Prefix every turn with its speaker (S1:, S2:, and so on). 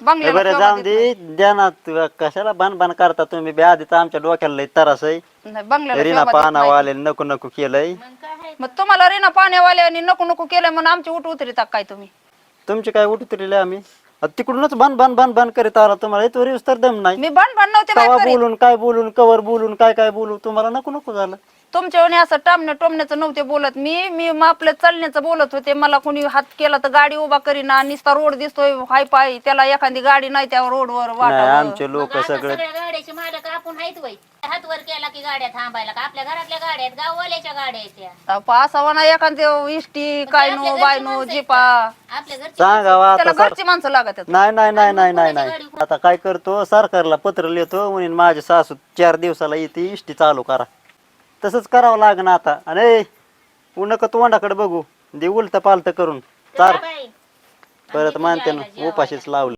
S1: बंगल्याला
S2: बरं जाऊन दे द्या ना तू कशाला बाण बाण करता तुम्ही बी आधीच आमच्या डोक्याला लय तरास आहे
S1: नाही. नाही, बंगल्याला
S2: रीना
S1: शोभा देत
S2: पानावर
S1: नाही.
S2: आले नको नको केलंय
S3: मग?
S1: मग तुम्हाला रीना पाण्यावाल्याने नको नको केलं म्हणून आमची उठ उतरिता काय तुम्ही
S2: तुमचे काय उठतरीले आम्ही आता तिकडूनच बाण बाण बाण बाण करीत आला तुम्हाला इथवर येऊस तर दम नाही
S1: मी बन बन नव्हते बाई
S2: कवा
S1: करीत.
S2: बोलून काय बोलून कवर बोलून काय काय बोलू तुम्हाला नको नको झालं
S1: तुमच्यावर असं टामण्या टोमण्याचं नव्हते बोलत मी. मी मग आपलं चालण्याचं बोलत होते. मला कोणी हात केला तर गाडी उभा करीना नुसता रोड दिसतोय हाय पाय. त्याला एखादी गाडी नाही त्या रोडवर
S2: नाही
S1: वाटावं.
S2: आमचे लोक सगळे
S3: सगळ्या गाड्याचे मालक आपण आहेत वय. हात वर केला की गाड्या थांबायला. का आपल्या घरातल्या गाड्या आहेत? गाववाल्याच्या गाड्या आहेत त्या.
S1: आता असावा ना एखादी इष्टी काय नो बाय नो जिपा.
S3: आपल्या घरची
S2: सांगावा
S1: त्याला
S2: आता सर
S1: घरची माणसं लागत आहेत.
S2: नाही नाही नाही नाही नाही. नाही आता काय करतो? सरकारला पत्र लिहितो म्हणून माझे सासू चार दिवसाला येते इष्टी चालू करा. तसंच करावं लागणार आता. आणि उन्हक तोंडाकडे बघू. दे उलट पालत करून. चार
S3: बाई.
S2: परत मानते ना उपाशीच लावलं.